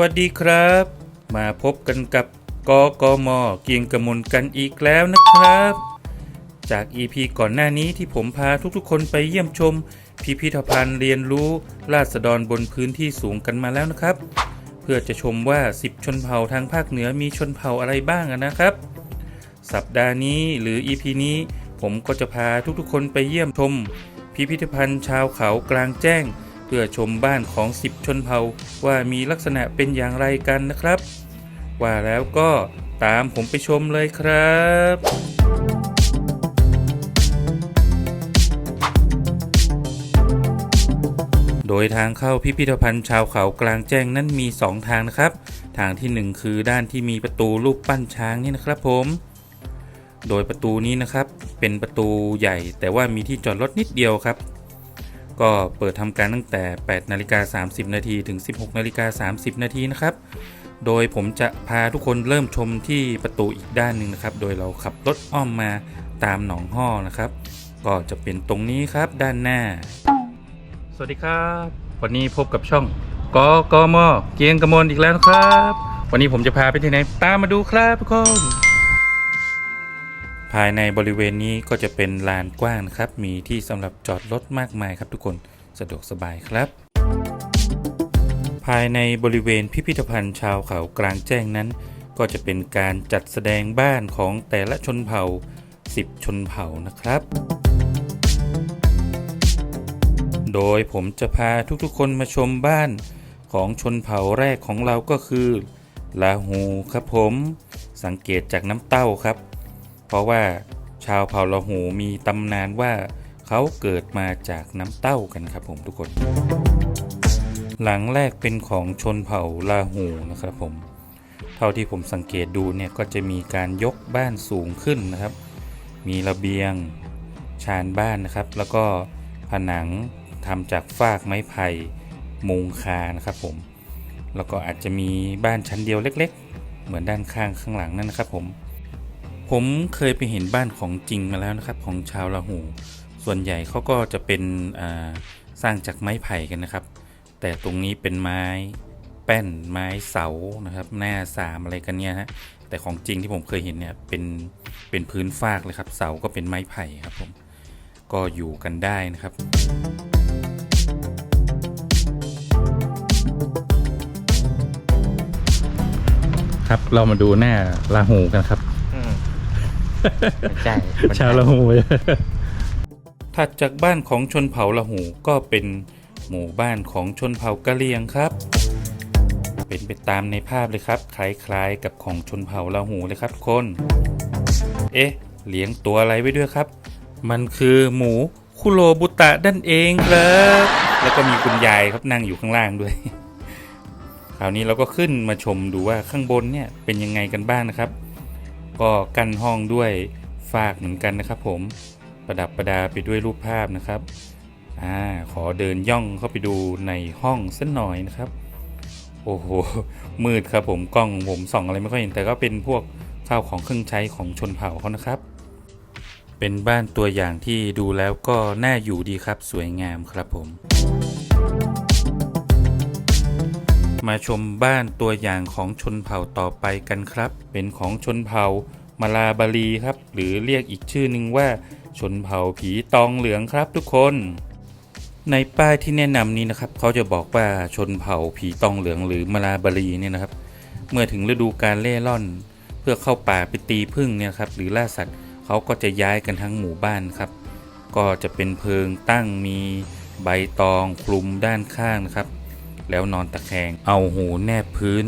วัสดีครับ มาพบกันกับกกมเกียงกระมนกันอีกแล้วนะครับ จาก EP ก่อนหน้านี้ที่ผมพาทุกๆ คนไปเยี่ยมชม พิพิธภัณฑ์เรียนรู้ราษฎรบนพื้นที่สูงกันมาแล้วนะครับ เพื่อจะชมว่า 10 ชนเผ่าทางภาคเหนือมีชนเผ่าอะไรบ้างนะครับ สัปดาห์นี้หรือ EP นี้ผมก็จะพาทุกๆ คนไปเยี่ยมชม พิพิธภัณฑ์ชาวเขากลางแจ้ง พื่อชมบ้านของ10ชนเผ่าว่ามีลักษณะเป็นอย่างไรกันนะครับ ว่าแล้วก็ตามผมไปชมเลยครับโดยทางเข้าพิพิธภัณฑ์ชาวเขากลางแจ้งนั้นมี 2 ทางนะครับ ทางทีหนึ่1 คือด้านที่มีประตูรูปปั้นช้างนี่นะครับผม โดยประตูนี้นะครับเป็นประตูใหญ่แต่ว่ามีที่จอดรถนิดเดียวครับ ก็เปิดทำการตั้งแต่ 8นาฬิกา30 นาทีถึง 16นาฬิกา30 นาทีนะครับ โดยผมจะพาทุกคนเริ่มชมที่ประตูอีกด้านหนึ่งนะครับ โดยเราขับรถอ้อมมาตามหนองห้อนะครับ ก็จะเป็นตรงนี้ครับด้านหน้า สวัสดีครับ วันนี้พบกับช่องกกมเกียงกระมวลอีกแล้วนะครับ วันนี้ผมจะพาไปที่ไหนตามมาดูครับทุกคน ภายในบริเวณนี้ก็จะเป็นลานกว้างครับ มีที่สำหรับจอดรถมากมายครับทุกคนสะดวกสบายครับ ภายในบริเวณพิพิธภัณฑ์ชาวเขากลางแจ้งนั้น ก็จะเป็นการจัดแสดงบ้านของแต่ละชนเผ่า 10 ชนเผ่านะครับ โดยผมจะพาทุกๆ คนมาชมบ้านของชนเผ่าแรกของเราก็คือลาหูครับผม สังเกตจากน้ำเต้าครับ เพราะว่าชาวเผ่าลาหูมีตำนานว่าเขาเกิดมาจากน้ำเต้ากันครับผมทุกคน หลังแรกเป็นของชนเผ่าลาหูนะครับผม เท่าที่ผมสังเกตดูเนี่ยก็จะมีการยกบ้านสูงขึ้นนะครับ มีระเบียงชานบ้านนะครับ แล้วก็ผนังทำจากฟากไม้ไผ่มุงคานะครับผม แล้วก็อาจจะมีบ้านชั้นเดียวเล็ก ๆ เหมือนด้านข้างข้างหลังนั่นนะครับผม ผมเคยไปเห็นบ้านของจริงมาแล้วนะครับ ของชาวลาหู ส่วนใหญ่เขาก็จะเป็นสร้างจากไม้ไผ่กันนะครับ แต่ตรงนี้เป็นไม้แป้นไม้เสานะครับ หน้าสามอะไรกันเนี่ยฮะแต่ของจริงที่ผมเคยเห็นเนี่ยเป็นเป็นพื้นฟากเลยครับ เสาก็เป็นไม้ไผ่ครับผมก็อยู่กันได้นะครับครับเรามาดูหน้าลาหูกันครับ ใช่มันชาวละหูถัดจากบ้านของชนเผ่าละหูก็เป็นหมู่บ้านของชนเผ่ากะเหรี่ยงครับ เป็นไปตามในภาพเลยครับ คล้ายๆกับของชนเผ่าละหูเลยครับทุกคน เอ๊ะเลี้ยงตัวอะไรไว้ด้วยครับ มันคือหมูคุโรบุตะนั่นเองครับ แล้วก็มีคุณยายครับนั่งอยู่ข้างล่างด้วย คราวนี้เราก็ขึ้นมาชมดูว่าข้างบนเนี่ยเป็นยังไงกันบ้างนะครับ ก็กั้นห้องด้วยฟากเหมือนกันนะครับ ผมประดับประดาไปด้วยรูปภาพนะครับอ่าขอเดินย่องเข้าไปดูในห้องสักหน่อยนะครับ โอ้โหมืดครับผมกล้องผมส่องอะไรไม่ค่อยเห็นแต่ก็เป็นพวกข้าวของเครื่องใช้ของชนเผ่าเขานะครับ เป็นบ้านตัวอย่างที่ดูแล้วก็น่าอยู่ดีครับสวยงามครับผม มาชมบ้านตัวอย่างของชนเผ่าต่อไปกันครับ เป็นของชนเผ่ามาลาบาลีครับ หรือเรียกอีกชื่อหนึ่งว่า ชนเผ่าผีตองเหลืองครับทุกคน ในป้ายที่แนะนำนี้นะครับเขาจะบอกว่าชนเผ่าผีตองเหลืองหรือมาลาบาลีเนี่ยนะครับ เมื่อถึงฤดูการเล่ร่อน เพื่อเข้าป่าไปตีพึ่งเนี่ยครับหรือล่าสัตว์เขาก็จะย้ายกันทั้งหมู่บ้านครับ ก็จะเป็นเพิงตั้งมีใบตองคลุมด้านข้างนะครับ แล้วนอนตะแคง เอาหูแนบพื้น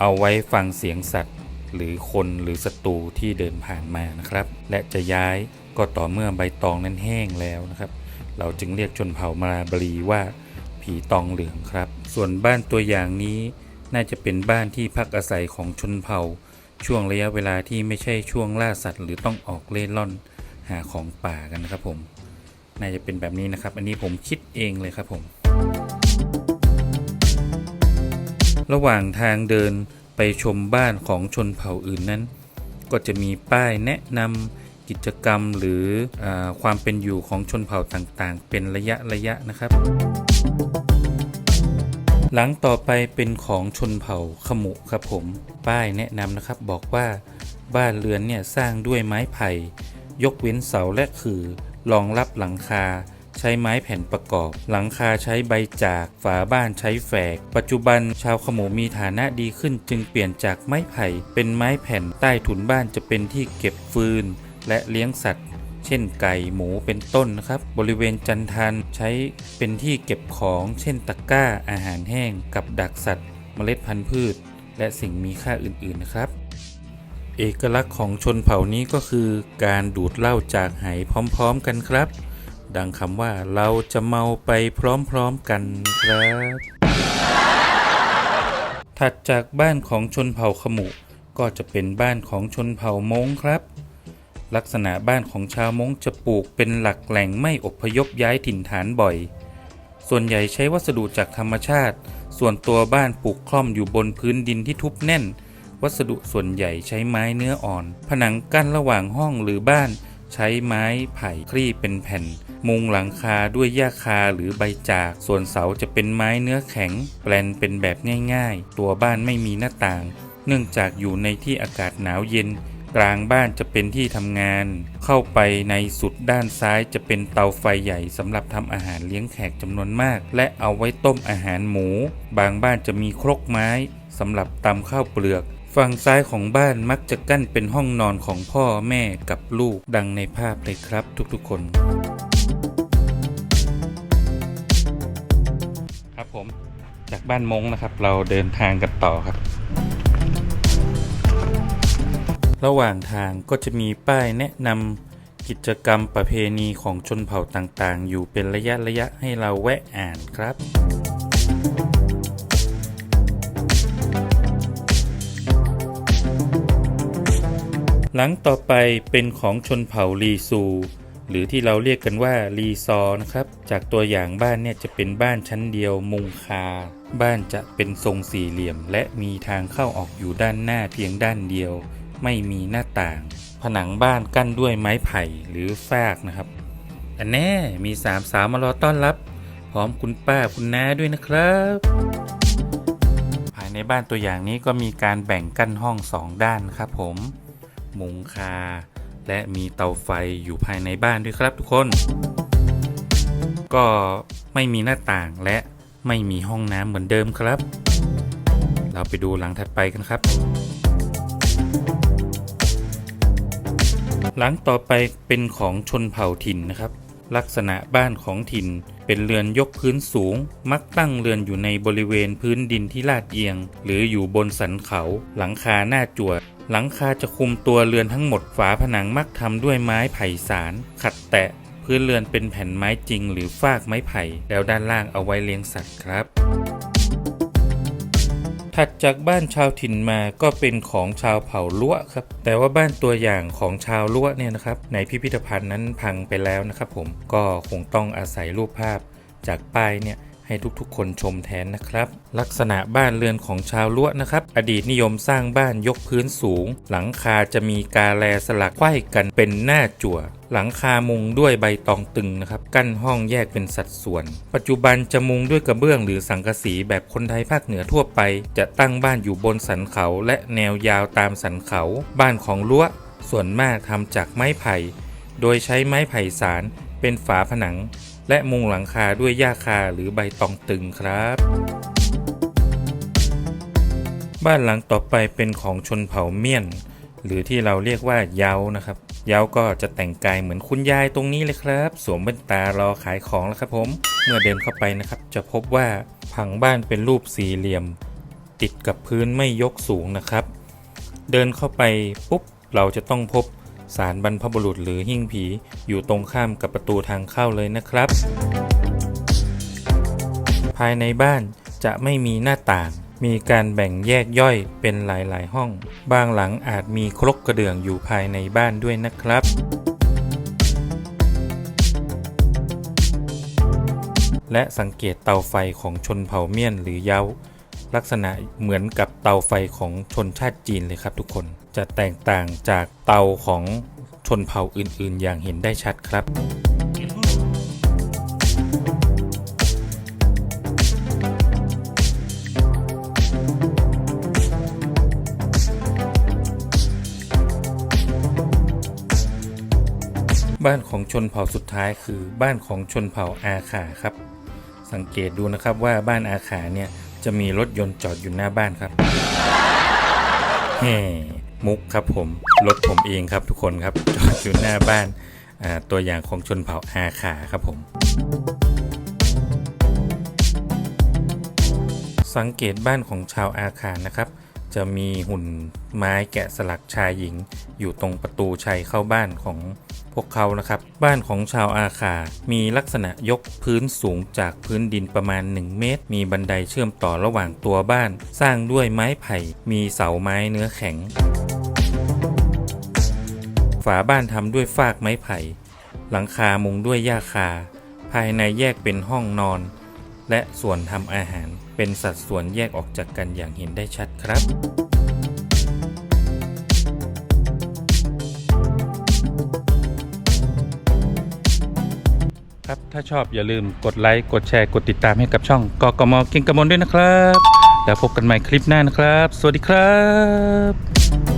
เอาไว้ฟังเสียงสัตว์ หรือคนหรือศัตรูที่เดินผ่านมานะครับ และจะย้ายก็ต่อเมื่อใบตองนั้นแห้งแล้วนะครับ เราจึงเรียกชนเผ่ามาลาบรีว่าผีตองเหลืองครับ ส่วนบ้านตัวอย่างนี้น่าจะเป็นบ้านที่พักอาศัยของชนเผ่า ช่วงระยะเวลาที่ไม่ใช่ช่วงล่าสัตว์ หรือต้องออกเล่ร่อนหาของป่ากันนะครับผม น่าจะเป็นแบบนี้นะครับ อันนี้ผมคิดเองเลยครับผม ระหว่างทางเดินไปชมบ้านของชนเผ่าอื่นนั้น ก็จะมีป้ายแนะนำกิจกรรมหรืออความเป็นอยู่ของชนเผ่าต่างๆ เป็นระยะระยะนะครับ หลังต่อไปเป็นของชนเผ่าขมุครับผม ป้ายแนะนำนะครับบอกว่าบ้านเรือนเนี่ยสร้างด้วยไม้ไผ่ ยกเว้นเสาและคือรองรับหลังคา ใช้ไม้แผ่นประกอบ หลังคาใช้ใบจาก ฝาบ้านใช้แฝก ปัจจุบันชาวขโมมีฐานะดีขึ้น จึงเปลี่ยนจากไม้ไผ่เป็นไม้แผ่นใต้ถุนบ้านจะเป็นที่เก็บฟืน และเลี้ยงสัตว์เช่นไก่หมูเป็นต้นนะครับ บริเวณจันทันใช้เป็นที่เก็บของ เช่นตะกร้าอาหารแห้ง กับดักสัตว์ เมล็ดพันธุ์พืช และสิ่งมีค่าอื่นๆนะครับ เอกลักษณ์ของชนเผ่านี้ก็คือ การดูดเหล้าจากไหพร้อมๆกันครับ ดังคำว่าเราจะเมาไปพร้อมๆกันครับ ถัดจากบ้านของชนเผ่าขมุ ก็จะเป็นบ้านของชนเผ่ามงครับ ลักษณะบ้านของชาวมงจะปลูกเป็นหลักแหล่งไม่อพยพย้ายถิ่นฐานบ่อย ส่วนใหญ่ใช้วัสดุจากธรรมชาติ ส่วนตัวบ้านปลูกคล่อมอยู่บนพื้นดินที่ทุบแน่น วัสดุส่วนใหญ่ใช้ไม้เนื้ออ่อน ผนังกั้นระหว่างห้องหรือบ้าน ใช้ไม้ไผ่คลี่เป็นแผ่น มุงหลังคาด้วยหญ้าคาหรือใบจาก ส่วนเสาจะเป็นไม้เนื้อแข็ง แปลนเป็นแบบง่าย ๆ ตัวบ้านไม่มีหน้าต่าง เนื่องจากอยู่ในที่อากาศหนาวเย็น กลางบ้านจะเป็นที่ทำงาน เข้าไปในสุดด้านซ้ายจะเป็นเตาไฟใหญ่สำหรับทำอาหารเลี้ยงแขกจำนวนมาก และเอาไว้ต้มอาหารหมู บางบ้านจะมีครกไม้สำหรับตำข้าวเปลือก ฝั่งซ้ายของบ้านมักจะกั้นเป็นห้องนอนของพ่อแม่กับลูกดังในภาพเลยครับทุกๆคน ครับผมจากบ้านมงนะครับ เราเดินทางกันต่อครับ ระหว่างทางก็จะมีป้ายแนะนำกิจกรรมประเพณีของชนเผ่าต่างๆ อยู่เป็นระยะระยะให้เราแวะอ่านครับ หลังต่อไปเป็นของชนเผ่าลีซู หรือที่เราเรียกกันว่ารีซอนะครับ จากตัวอย่างบ้านเนี่ยจะเป็นบ้านชั้นเดียวมุงคา บ้านจะเป็นทรงสี่เหลี่ยม และมีทางเข้าออกอยู่ด้านหน้าเพียงด้านเดียว ไม่มีหน้าต่าง ผนังบ้านกั้นด้วยไม้ไผ่หรือฟากนะครับอันแน่มีสามสาวมารอต้อนรับ พร้อมคุณป้าคุณน้าด้วยนะครับ ภายในบ้านตัวอย่างนี้ก็มีการแบ่งกั้นห้องสองด้านครับผม มุงคา และมีเตาไฟอยู่ภายในบ้านด้วยครับทุกคน ก็ไม่มีหน้าต่างและไม่มีห้องน้ำเหมือนเดิมครับ เราไปดูหลังถัดไปกันครับ หลังต่อไปเป็นของชนเผ่าถิ่นนะครับ ลักษณะบ้านของถิ่นเป็นเรือนยกพื้นสูง มักตั้งเรือนอยู่ในบริเวณพื้นดินที่ลาดเอียง หรืออยู่บนสันเขา หลังคาหน้าจั่ว หลังคาจะคุมตัวเรือนทั้งหมดฝาผนังมักทำด้วยไม้ไผ่สาร ขัดแตะ พื้นเรือนเป็นแผ่นไม้จริง หรือฟากไม้ไผ่ แล้วด้านล่างเอาไว้เลี้ยงสัตว์ครับ ถัดจากบ้านชาวถิ่นมาก็เป็นของชาวเผ่าล้วครับ แต่ว่าบ้านตัวอย่างของชาวล้วเนี่ยนะครับ ในพิพิธภัณฑ์นั้นพังไปแล้วนะครับผมก็คงต้องอาศัยรูปภาพจากป้ายเนี่ย ให้ทุกๆ คนชมแทนนะครับ ลักษณะบ้านเรือนของชาวล้วนะครับ อดีตนิยมสร้างบ้านยกพื้นสูง หลังคาจะมีกาแลสลักไขว้กันเป็นหน้าจั่วหลังคามุงด้วยใบตองตึงนะครับ กั้นห้องแยกเป็นสัดส่วน ปัจจุบันจะมุงด้วยกระเบื้องหรือสังกะสีแบบคนไทยภาคเหนือทั่วไป จะตั้งบ้านอยู่บนสันเขา และแนวยาวตามสันเขา บ้านของล้วส่วนมากทำจากไม้ไผ่ โดยใช้ไม้ไผ่สารเป็นฝาผนัง และมุงหลังคาด้วยหญ้าคาหรือใบตองตึงครับ บ้านหลังต่อไปเป็นของชนเผ่าเมียน หรือที่เราเรียกว่าเยานะครับเยาก็จะแต่งกายเหมือนคุณยายตรงนี้เลยครับ สวมแว่นตารอขายของแล้วครับผม เมื่อเดินเข้าไปนะครับ จะพบว่าผังบ้านเป็นรูปสี่เหลี่ยม ติดกับพื้นไม่ยกสูงนะครับ เดินเข้าไปปุ๊บเราจะต้องพบ สารบรรพบุรุษหรือหิ้งผี อยู่ตรงข้ามกับประตูทางเข้าเลยนะครับ ภายในบ้านจะไม่มีหน้าต่าง มีการแบ่งแยกย่อยเป็นหลาย ๆ ห้อง บางหลังอาจมีครกกระเดื่องอยู่ภายในบ้านด้วยนะครับและสังเกตเตาไฟของชนเผ่าเมียนหรือเยา ลักษณะเหมือนกับเตาไฟของชนชาติจีนเลยครับทุกคนจะแตกต่างจากเตาของชนเผ่าอื่น ๆ อย่างเห็นได้ชัดครับบ้านของชนเผ่าสุดท้ายคือบ้านของชนเผ่าอาขาครับ สังเกตดูนะครับว่าบ้านอาขาเนี่ย จะมีรถยนต์จอดอยู่หน้าบ้านครับแฮ่มุกครับผม รถผมเองครับทุกคนครับ จอดอยู่หน้าบ้านตัวอย่างของชนเผ่าอาขาครับผม สังเกตบ้านของชาวอาคานะครับ จะมีหุ่นไม้แกะสลักชายหญิง อยู่ตรงประตูชัยเข้าบ้านของ พวกเขานะครับ บ้านของชาวอาคา มีลักษณะยกพื้นสูงจากพื้นดินประมาณ 1 เมตร มีบันไดเชื่อมต่อระหว่างตัวบ้าน สร้างด้วยไม้ไผ่ มีเสาไม้เนื้อแข็ง ฝาบ้านทำด้วยฟากไม้ไผ่ หลังคามุงด้วยหญ้าคา ภายในแยกเป็นห้องนอน และส่วนทำอาหารเป็นสัดส่วนแยกออกจากกันอย่างเห็นได้ชัดครับ ถ้าชอบอย่าลืมกดไลค์ กดแชร์ กดติดตามให้กับช่องกกมเก่งกระมลด้วยนะครับ แล้วพบกันใหม่คลิปหน้านะครับ สวัสดีครับ